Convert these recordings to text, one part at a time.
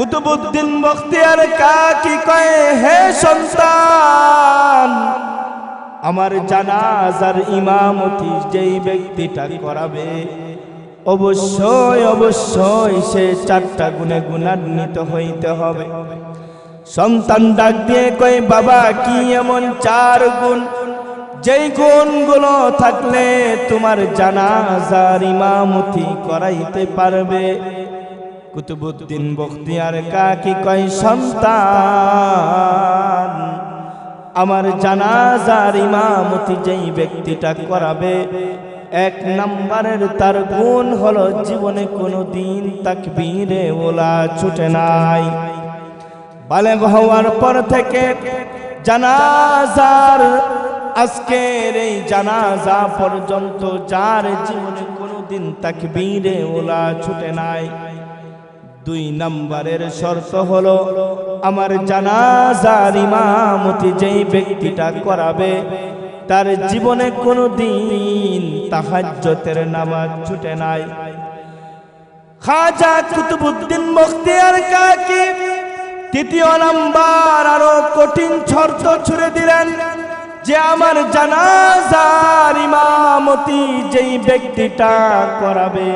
কুতুবুদ্দিন বখতিয়ার কাকি কয়ে, হে সন্তান, আমার জানাজার ইমামতি যেই ব্যক্তিটা করাবে, অবশ্যই অবশ্যই সে চারটা গুণে গুণান্বিত হইতে হবে। সন্তান ডাক দিয়ে কয়, বাবা, কি এমন চার গুণ? যেই গুণগুলো থাকলে তোমার জানাজার ইমামতি করাইতে পারবে। কুতুবুদ্দিন বখতিয়ার কাকি কয়, সন্তান, আমার জানাজার ইমামতি যেই ব্যক্তিটা করাবে, এক নম্বরের তার গুণ হলো জীবনে কোনো দিন তাকবীরে ওলা ছুটে নাই। বালেগ হওয়ার পর থেকে জানাজার, আজকের এই জানাজা পর্যন্ত যার জীবনে কোনো কোনোদিন তাকবীরে ওলা ছুটে নাই। দুই নম্বরের শর্ত হলো, আমার জানাজার ইমামতি যেই ব্যক্তিটা করাবে, তার জীবনে কোনো দিন তাহাজ্জতের নামাজ ছুটে নাই। খাজা কুতুবুদ্দিন বখতিয়ার কাকি তৃতীয় নাম্বার আরও কঠিন শর্ত ছুড়ে দিলেন যে আমার জানাজার ইমামতি যেই ব্যক্তিটা করাবে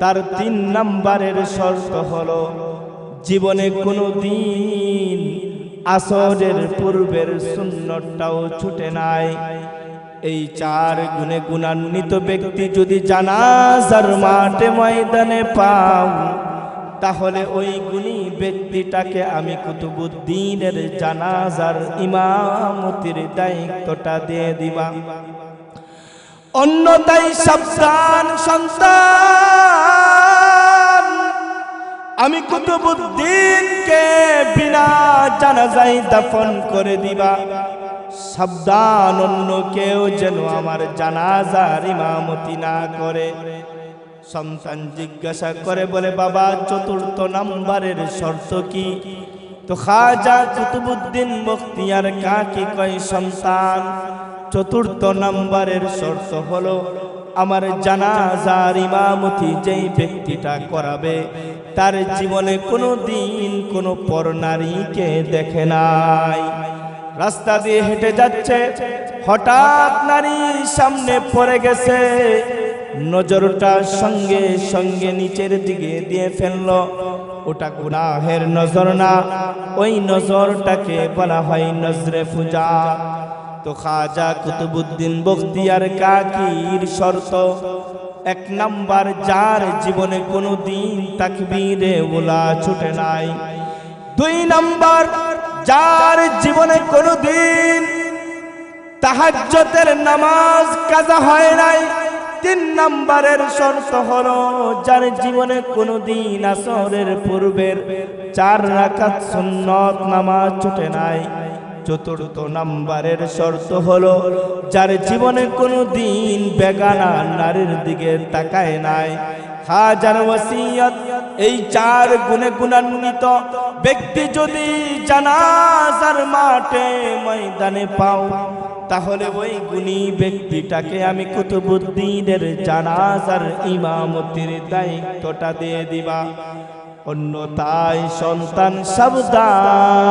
তার তিন নাম্বারের শর্ত হল, জীবনে কোনো দিন আসরের পূর্বের সুন্নতটাও ছুটে নাই। এই চার গুণে গুণান্বিত ব্যক্তি যদি জানাজার মাঠে ময়দানে পাও, তাহলে ওই গুণী ব্যক্তিটাকে আমি কুতুবুদ্দিনের জানাজার ইমামতির দায়িত্বটা দিয়ে দিবা। অন্যতাই সাবধান সন্তান। আমি কুতুবুদ্দিনকে বিনা জানাজাই দাফন করে দিবা। সাবধান অন্য কেউ যেন আমার জানাজার ইমামতি না করে। সন্তান জিজ্ঞাসা করে বলে, বাবা, চতুর্থ নাম্বারের শর্ত কি? তো খাজা কুতুবুদ্দিন বখতিয়ার কাকি কয় সন্তান? চতুর্থ নাম্বারের শর্ত হলো, আমার জানাজার ইমামতি যেই ব্যক্তিটা করাবে, তার জীবনে কোনো দিন কোনো পর নারীকে দেখে নাই। রাস্তা দিয়ে হেঁটে যাচ্ছে, হঠাৎ নারী সামনে পড়ে গেছে, নজরটা সঙ্গে সঙ্গে নিচের দিকে দিয়ে ফেলল। ওটা গুনাহের নজর না, ওই নজরটাকে বলা হয় নজরে পূজা তো খাজা কুতুবুদ্দিন বখতিয়ার কাকির শর্ত। এক নাম্বার, যার জীবনে কোনো দিন তাকবীরে ওলা ছুটে নাই। দুই নাম্বার, যার জীবনে কোনো দিন তাহাজ্জতের নামাজ কাজা হয় নাই। তিন নাম্বারের শর্ত হলো, যার জীবনে কোনো দিন আসরের পূর্বের চার রাকাত সুন্নত নামাজ ছুটে নাই। চতুর্থ নাম্বারের শর্ত হলো, যার জীবনে কোনো দিন বেগানা নারীর দিকে তাকায় নাই। হাজার ওসিয়ত এই চার গুণে গুণান্বিত ব্যক্তি যদি জানাজার মাঠে ময়দানে পাও, তাহলে ওই গুণী ব্যক্তিটাকে আমি কুতুবুদ্দিনের জানাজার ইমামতির দায়িত্বটা দিয়ে দিবা। অন্যতায় সন্তান সাবধান।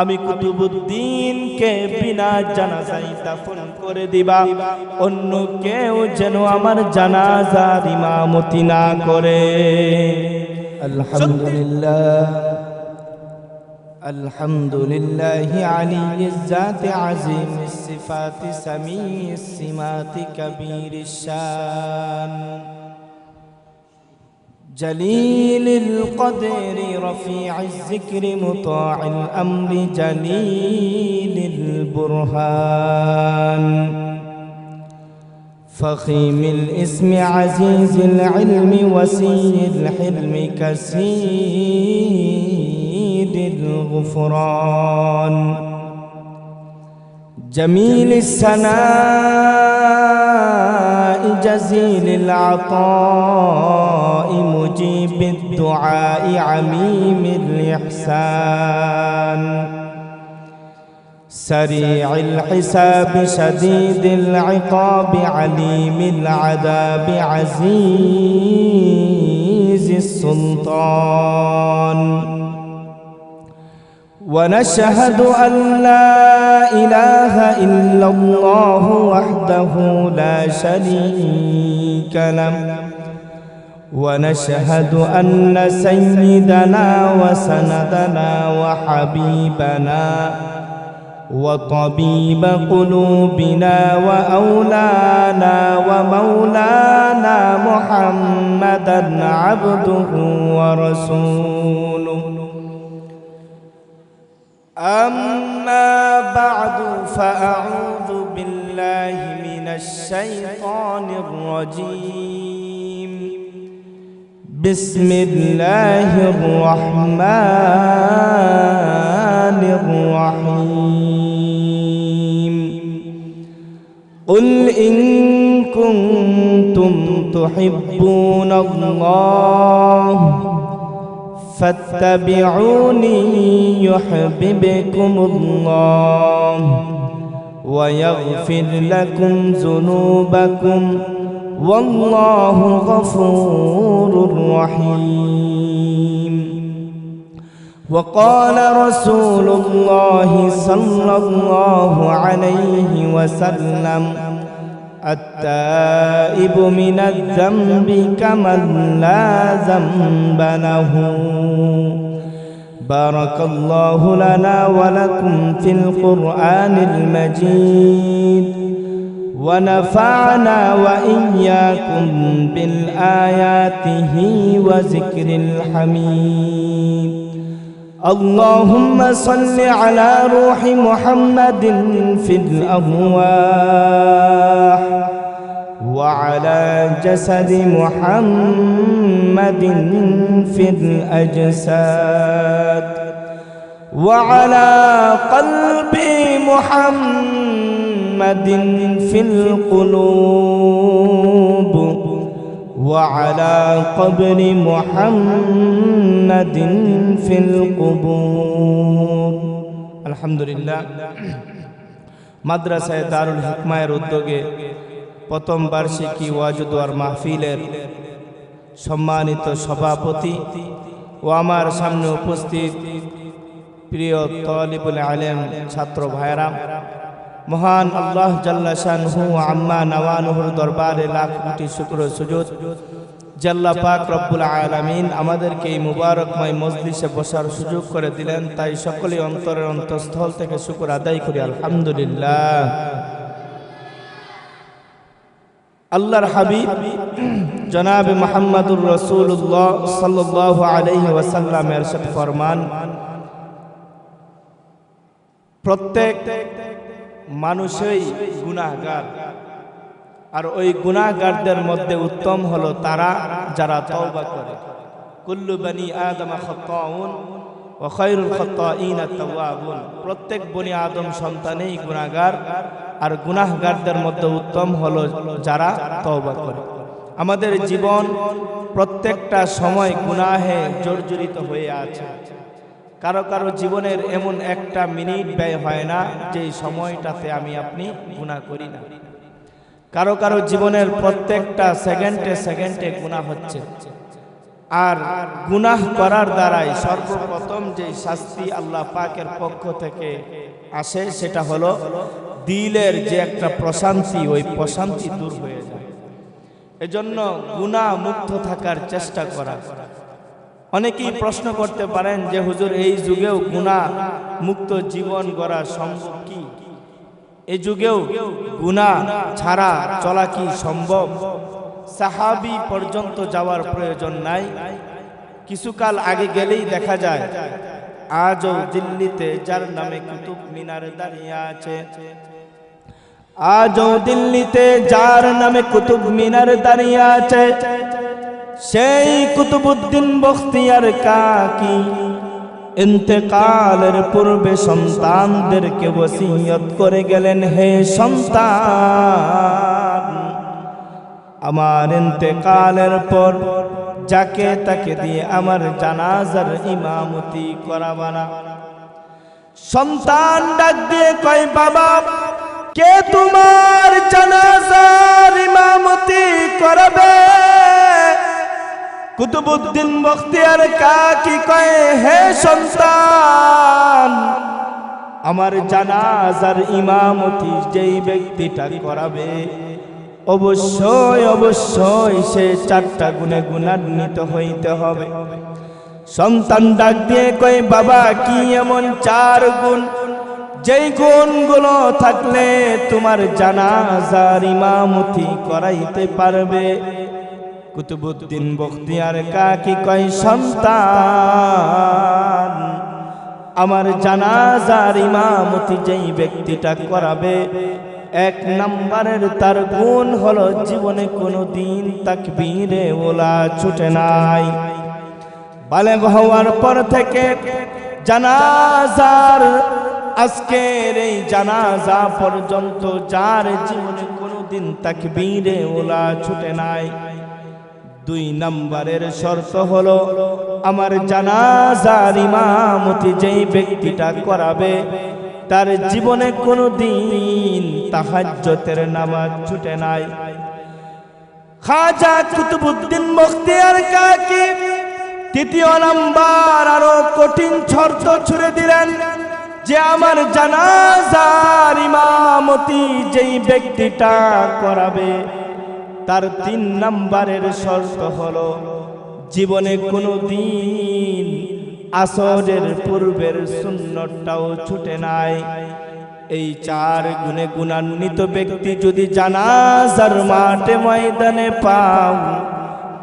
আমি কুতুবুদ্দিনকে বিনা জানাজাই দাফন করে দিবা অন্য কেউ যেন আমার জানাজার ইমামতি না করে الحمد لله الحمد لله علي الذات عظيم الصفات سميع السمات كبير الشان جليل القدر رفيع الذكر مطاع الأمر جليل البرهان. فخيم الاسم عزيز العلم وسي الحلم كسيد الغفران. جميل السناء جزيل العطاء مجيب الدعاء عميم الإحسان. سريع الحساب شديد العقاب عليم العذاب عزيز السلطان. ونشهد أن لا إله إلا الله وحده لا شريك له. ونشهد أن سيدنا وسندنا وحبيبنا وطبيب قلوبنا وأولانا ومولانا محمدا عبده ورسوله. أما بعد فأعوذ بالله من الشيطان الرجيم. بسم الله الرحمن الرحيم. قل إن كنتم تحبون الله فاتبعوني يحببكم الله ويغفر لكم ذنوبكم والله غفور رحيم. وقال رسول الله صلى الله عليه وسلم التائب من الذنب كمن لا ذنب له. بارك الله لنا ولكم في القرآن المجيد. ونفعنا وإياكم بالآياته وذكر الحميد. اللهم صل على روح محمد في الأرواح وعلى جسد محمد في الأجساد وعلى قلب محمد في القلوب وعلى قبر محمد في القبور الحمد لله মাদ্রাসায় দারুল হিকমায়ের উদ্যোগে প্রথম বার্ষিকী ওয়াজুদুয়ার মাহফিলের সম্মানিত সভাপতি ও আমার সামনে উপস্থিত প্রিয় তলিবুল আলেম ছাত্র ভাইরা মহান আল্লাহ জাল্লা শানহু আম্মা নওয়ানুহুর দরবারে লাখ কোটি শুক্র সুজুদ। জাল্লা পাক রব্বুল আলামিন আমাদেরকে এই মুবারকময় মজলিসে বসার সুযোগ করে দিলেন, তাই সকলে অন্তরের অন্তঃস্থল থেকে শুকর আদায় করি, আলহামদুলিল্লাহ। আল্লাহর হাবিব জনাব মোহাম্মদুর রসুল্লাহ সাল্লাহ আলহি ওয়াসাল্লামের সাথে ফরমান। প্রত্যেক মানুষই গুনাহগার। আর ওই গুনাহগারদের মধ্যে উত্তম হলো তারা যারা তওবা করে। কুল্লু বানি আদম খাত্তাউন ওয়া খায়রুল খাত্তাইন আত-তাওয়াবুন। প্রত্যেক বনি আদম সন্তানেই গুনাহগার, আর গুনাহগারদের মধ্যে উত্তম হলো যারা তওবা করে। আমাদের জীবন প্রত্যেকটা সময় গুনাহে জর্জরিত হয়ে আছে। কারও কারও জীবনের এমন একটা মিনিট ব্যয় হয় না যে সময়টাতে আমি আপনি গুণা করি না। কারও কারও জীবনের প্রত্যেকটা সেকেন্ডে সেকেন্ডে গুণা হচ্ছে। আর গুনাহ করার দ্বারাই সর্বপ্রথম যে শাস্তি আল্লাহ পাকের পক্ষ থেকে আসে, সেটা হলো দিলের যে একটা প্রশান্তি, ওই প্রশান্তি দূর হয়ে যায়। এজন্য গুণা মুক্ত থাকার চেষ্টা করা। অনেকেই প্রশ্ন করতে পারেন যে, হুজুর, এই যুগেও গুণা মুক্ত জীবন গড়া সম্ভব কি? এই যুগেও গুণা ছাড়া চলা কি সম্ভব? সাহাবি পর্যন্ত যাওয়ার প্রয়োজন নাই। কিছুকাল আগে গেলেই দেখা যায়, আজও দিল্লিতে যার নামে কুতুব মিনার দাঁড়িয়ে আছে। আজও দিল্লিতে যার নামে কুতুব মিনার দাঁড়িয়ে আছে। সেই কুতুবুদ্দিন বখতিয়ার কাকি ইন্তেকালের পূর্বে সন্তানদেরকে ওসিয়ত করে গেলেন, হে সন্তান, আমার ইন্তেকালের পর যাকে তাকে দিয়ে আমার জানাজার ইমামতি করাবানা সন্তান ডাক দিয়ে কয়, বাবা, কে তোমার জানাজার ইমামতি করবে? কুতুবুদ্দিন বখতিয়ার কাকি কয়ে, হে সন্তান, আমার জানাজার ইমামতি যেই ব্যক্তিটা করাবে, অবশ্যই অবশ্যই সে চারটা গুণে গুণান্বিত হইতে হবে। সন্তান ডাক দিয়ে কয়, বাবা, কি এমন চার গুণ? যেই গুণগুলো থাকলে তোমার জানাজার ইমামতি করাইতে পারবে। কুতুবুদ্দিন বখতিয়ার কাকি কয়, সন্তান, আমার জানাজার ইমামতি যেই ব্যক্তিটা করাবে, এক নম্বরের তার গুণ হলো জীবনে কোনো দিন তাকবীরে ওলা ছুটে নাই। বালেগ হওয়ার পর থেকে জানাজার, আজকের এই জানাজা পর্যন্ত যার জীবনে কোনো কোনোদিন তাকবীরে ওলা ছুটে নাই। দুই নম্বরের শর্ত হলো, আমার জানাজার ইমামতি যেই ব্যক্তিটা করাবে, তার জীবনে কোনো দিন তাহাজ্জতের নামাজ ছুটে নাই। খাজা কুতুবুদ্দিন বখতিয়ার কাকি তৃতীয় নাম্বার আরও কঠিন শর্ত ছুড়ে দিলেন যে আমার জানাজার ইমামতি যেই ব্যক্তিটা করাবে তার তিন নাম্বারের শর্ত হলো, জীবনে কোনো দিন আসরের পূর্বের সুন্নতটাও ছুটে নাই। এই চার গুণে গুণান্বিত ব্যক্তি যদি জানাজার মাঠে ময়দানে পাও,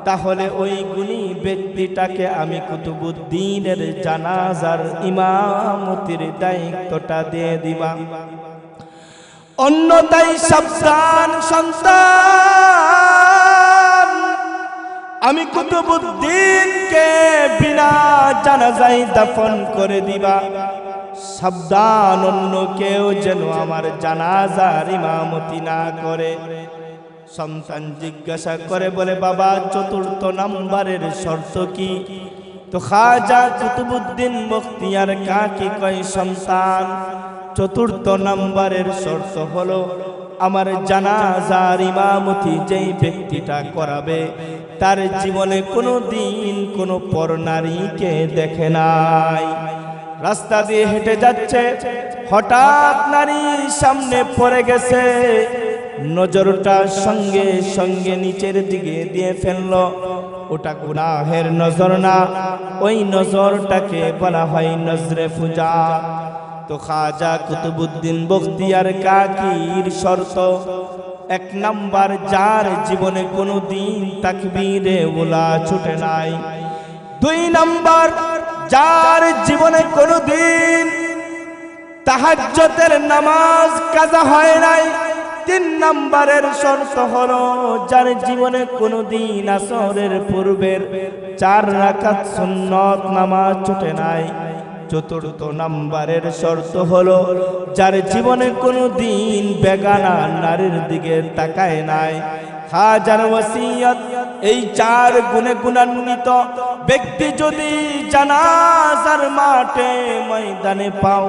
তাহলে ওই গুণী ব্যক্তিটাকে আমি কুতুবুদ্দিনের জানাজার ইমামতির দায়িত্বটা দিয়ে দিবা। অন্যতাই সাবধান সন্তান। আমি কুতুবুদ্দিনকে বিনা জানাজাই দাফন করে দিবা। সাবধান অন্য কেউ যেন আমার জানাজার ইমামতি না করে। সন্তান জিজ্ঞাসা করে বলে, বাবা, চতুর্থ নাম্বারের শর্ত কি? তো খাজা কুতুবুদ্দিন বখতিয়ার কাকি কয় সন্তান? চতুর্থ নাম্বারের শর্ত হলো, আমার জানাজার ইমামতি যেই ব্যক্তিটা করাবে, তার জীবনে কোনো দিন কোনো পর নারীকে দেখে নাই। রাস্তা দিয়ে হেঁটে যাচ্ছে, হঠাৎ নারী সামনে পড়ে গেছে, নজরটা সঙ্গে সঙ্গে নিচের দিকে দিয়ে ফেলল। ওটা গুনাহের নজর না, ওই নজরটাকে বলা হয় নজরে পূজা তো খাজা কুতুবুদ্দিন বখতিয়ার কাকির শর্ত, এক নাম্বার যার জীবনে কোনো দিন তাকবীরে ওলা ছুটে নাই। দুই নাম্বার যার জীবনে কোনো দিন তাহাজ্জতের নামাজ কাজা হয় নাই। তিন নাম্বারের শর্ত হলো যার জীবনে কোনো দিন আসরের পূর্বের চার রাকাত সুন্নত নামাজ ছুটে নাই। চতুর্থ নাম্বারের শর্ত হলো, যার জীবনে কোনো দিন বেগানা নারীর দিকে তাকায় নাই। হাজার ওসিয়ত এই চার গুণে গুণান্বিত ব্যক্তি যদি জানাজার মাঠে ময়দানে পাও,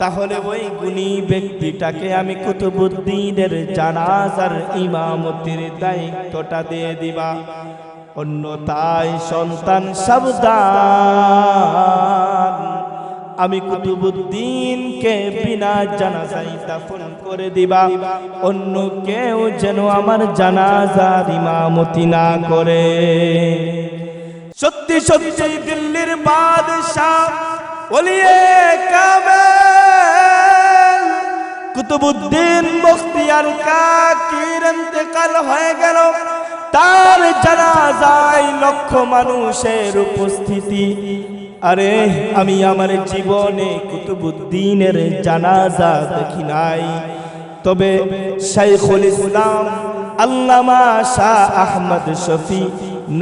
তাহলে ওই গুণী ব্যক্তিটাকে আমি কুতুবুদ্দিনের জানাজার ইমামতির দায়িত্বটা দিয়ে দিবা। অন্যতায় সন্তান সাবধান। আমি কুতুবুদ্দিনকে বিনা জানাজাই দাফন করে দিবা। অন্য কেউ যেন আমার জানাজার ইমামতি না করে। সত্যি সত্যি, দিল্লির বাদশাহ ওলিয়ে কামেল। কুতুবুদ্দিন বখতিয়ার কাকির ইন্তেকাল হয়ে গেল। তার জানাজায় লক্ষ মানুষের উপস্থিতি। আরে, আমি আমার জীবনে কুতুবুদ্দিনের জানাজা দেখি নাই। তবে শাইখুল ইসলাম, আল্লামা শাহ আহমদ শফি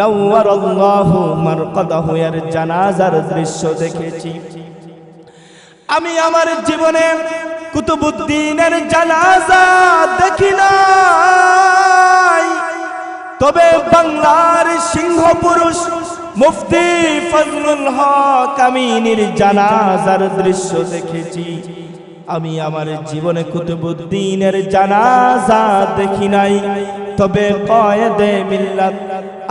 নওয়ার আল্লাহ মারকাদাহু এর জানাজার দৃশ্য দেখেছি। আমি আমার জীবনে কুতুবুদ্দিনের জানাজা দেখি নাই। তবে বাংলার সিংহ পুরুষ মুফতি ফজলুল হক আমিনীর জানাজার দৃশ্য দেখেছি। আমি আমার জীবনে কুতুবুদ্দিনের জানাজা দেখি নাই। তবে কয়েদে মিল্লাত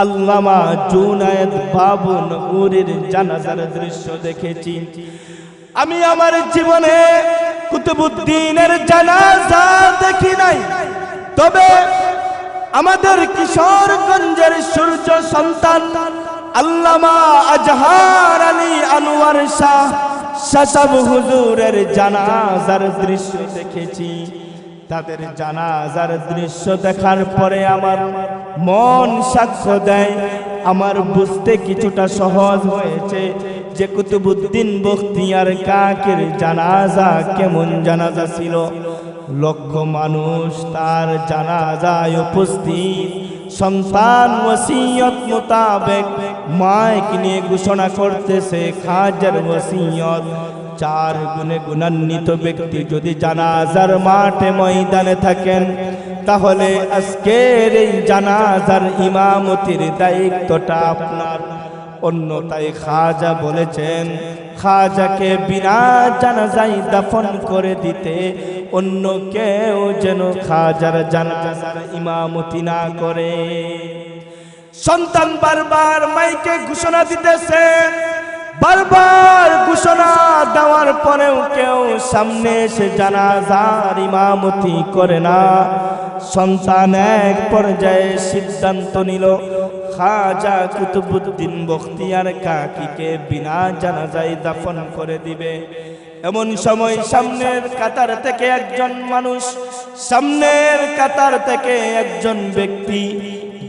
আল্লামা জুনায়েদ বাবু নগরীর জানাজার দৃশ্য দেখেছি। আমি আমার জীবনে কুতুবুদ্দিনের জানাজা দেখি নাই। তবে আমাদের কিশোরগঞ্জের সূর্য সন্তান আল্লামা আজহার আলী আনোয়ার শাহ শাসাব হুজুরের জানাজার দৃশ্য দেখেছি। তাদের জানাজার দৃশ্য দেখার পরে আমার মন সাক্ষ্য দেয়। আমার বুঝতে কিছুটা সহজ হয়েছে যে কুতুবুদ্দিন বখতিয়ার কাকের জানাজা কেমন জানাজা ছিল। লক্ষ মানুষ তার জানাজায় উপস্থিত। সন্তান ওসিয়ত মোতাবেক মাইক নিয়ে ঘোষণা করতেছে, খাজার ওসিয়ত। চার গুণে গুণান্বিত ব্যক্তি যদি জানাজার মাঠে ময়দানে থাকেন, তাহলে আজকের এই জানাজার ইমামতির দায়িত্বটা আপনার। অন্যতায় খাজা বলেছেন, খাজাকে বিনা জানাজাই দাফন করে দিতে অন্য কেউ যেন খাজার জানাজার ইমামতি না করে। সন্তান বারবার মাইকে ঘোষণা দিতেছে, বারবার ঘোষণা দেওয়ার পরেও কেউ সামনে এসে জানাজার ইমামতি করে না। সন্তান এক পর্যায়ে সিদ্ধান্ত নিল, খাজা কুতুবুদ্দিন বখতিয়ার কাকিকে বিনা জানাজায় দাফন করে দিবে। এমন সময় সামনের কাতার থেকে একজন মানুষ, সামনের কাতার থেকে একজন ব্যক্তি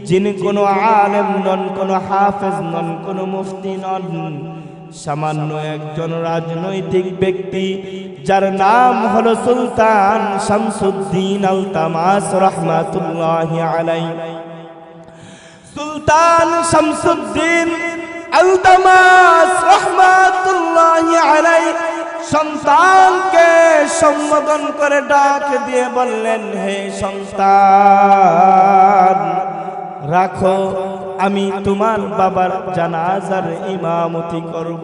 যিনি কোনো আলেম নন, কোনো হাফেজ নন, কোনো মুফতি নন, সামান্য একজন রাজনৈতিক ব্যক্তি, যার নাম হলো সুলতান শামসুদ্দিন আলতামাস রহমাতুল্লাহ আলাই সুলতান শামসুদ্দিন আলতামাস রহমাতুল্লাহ আলাই সন্তানকে সম্বোধন করে ডাক দিয়ে বললেন, হে সন্তান রাখো, আমি তোমার বাবার জানাজার ইমামতি করব।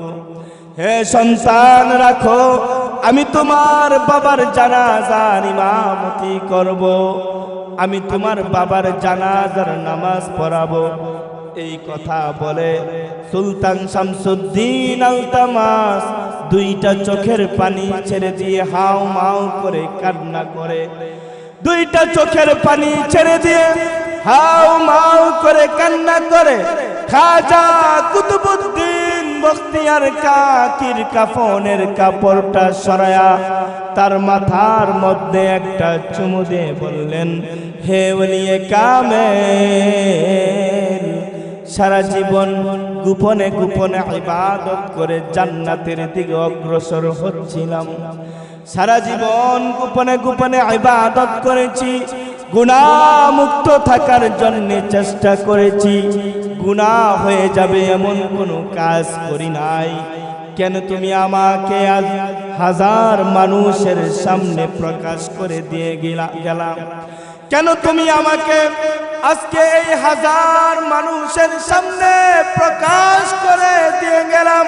হে সন্তান, রাখো, আমি তোমার বাবার জানাজার ইমামতি করব। আমি তোমার বাবার জানাজার নামাজ পড়াবো। এই কথা বলে সুলতান শামসুদ্দিন আলতামাস দুইটা চোখের পানি ছেড়ে দিয়ে হাও মাও করে কান্না করে। দুইটা চোখের পানি ছেড়ে দিয়ে হাও মাও করে কান্না করে। খাজা কুতুবুদ্দিন বখতিয়ার কাকির কাফনের কাপড়টা সরায়া তার মাথার মধ্যে একটা চুমু দিয়ে বললেন, হে বলিয়ে কামে সারা জীবন গোপনে গোপনে ইবাদত করে জান্নাতের দিকে অগ্রসর হচ্ছিলাম। সারা জীবন গোপনে গোপনে ইবাদত করেছি গুণামুক্ত থাকার জন্য চেষ্টা করেছি। গুণা হয়ে যাবে এমন কোনো কাজ করি নাই। কেন তুমি আমাকে আজ হাজার মানুষের সামনে প্রকাশ করে দিয়ে গেলা- গেলাম? কেন তুমি আমাকে আজকে এই হাজার মানুষের সামনে প্রকাশ করে দিয়ে গেলাম?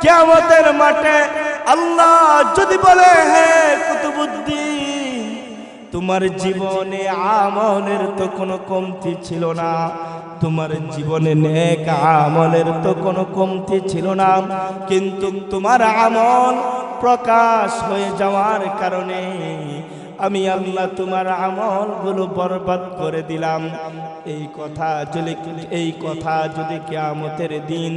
কেমতের মাঠে আল্লাহ যদি বলে, হে কুতুবুদ্দিন তোমার জীবনে আমলের তো কোনো কমতি ছিল না। তোমার জীবনে নেক আমলের তো কোনো কমতি ছিল না। কিন্তু তোমার আমল প্রকাশ হয়ে যাওয়ার কারণে আমি আল্লাহ তোমার আমলগুলো বরবাদ করে দিলাম। এই কথা যদি এই কথা যদি কিয়ামতের দিন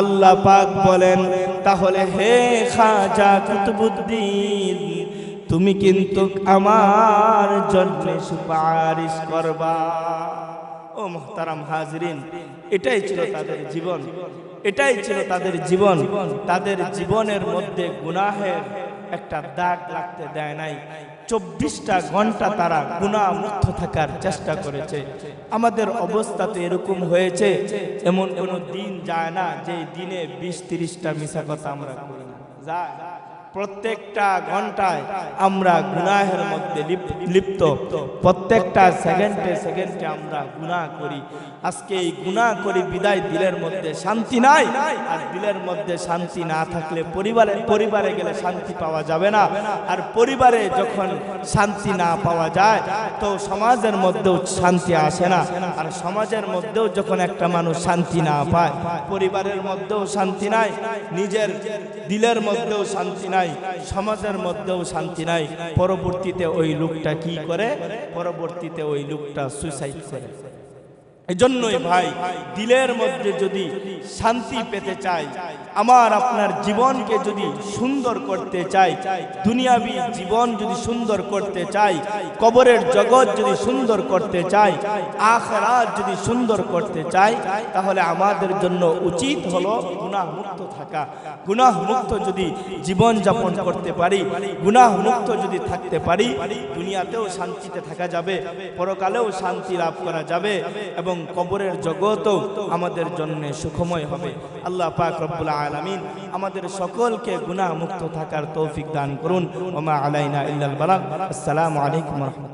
আল্লাহ পাক বলেন, তাহলে হে খাজা কুতুবুদ্দিন তুমি কিন্তু আমার জন্মে সুপারিশ করবা। ও মোহতারাম হাজরিন, এটাই ছিল তাদের জীবন। এটাই ছিল তাদের জীবন। তাদের জীবনের মধ্যে গুনাহের একটা দাগ লাগতে দেয় নাই। চব্বিশটা ঘণ্টা তারা গুণা মুক্ত থাকার চেষ্টা করেছে। আমাদের অবস্থা তো এরকম হয়েছে, এমন কোনো দিন যায় না যে দিনে বিশ তিরিশটা মিশা কথা আমরা করি যায়। প্রত্যেকটা ঘন্টায় আমরা গুনাহের মধ্যে লিপ- লিপ্ত। প্রত্যেকটা সেকেন্ডে সেকেন্ডে আমরা গুনাহ করি। আজকে এই গুনাহ করি, বিদায় দিলের মধ্যে শান্তি নাই। আর দিলের মধ্যে শান্তি না থাকলে পরিবারে পরিবারে গেলে শান্তি পাওয়া যাবে না। আর পরিবারে যখন শান্তি না পাওয়া যায়, তো সমাজের মধ্যেও শান্তি আসে না। আর সমাজের মধ্যেও যখন একটা মানুষ শান্তি না পায়, পরিবারের মধ্যেও শান্তি নাই, নিজের দিলের মধ্যেও শান্তি নাই সমাজের মধ্যেও শান্তি নাই। পরবর্তীতে ওই লোকটা কি করে? পরবর্তীতে ওই লোকটা সুইসাইড করে। এজন্যই ভাই, দিলের মধ্যে যদি শান্তি পেতে চাই, আমার আপনার জীবনকে যদি সুন্দর করতে চাই, দুনিয়াবি জীবন যদি সুন্দর করতে চাই, কবরের জগৎ যদি সুন্দর করতে চাই, আখরাত যদি সুন্দর করতে চাই, তাহলে আমাদের জন্য উচিত হলো গুনাহ মুক্ত থাকা। গুনাহ মুক্ত যদি জীবন যাপন করতে পারি গুনাহ মুক্ত যদি থাকতে পারি, দুনিয়াতেও শান্তিতে থাকা যাবে, পরকালেও শান্তি লাভ করা যাবে এবং কবরের জগতও আমাদের জন্য সুখময় হবে। আল্লাহ পাক রব্বুল আলামিন আমাদের সকলকে গুনাহ মুক্ত থাকার তৌফিক দান করুন। ওমা আলাইনা ইল্লাল বালাগ আসসালামু আলাইকুম রহমতুল্লাহ।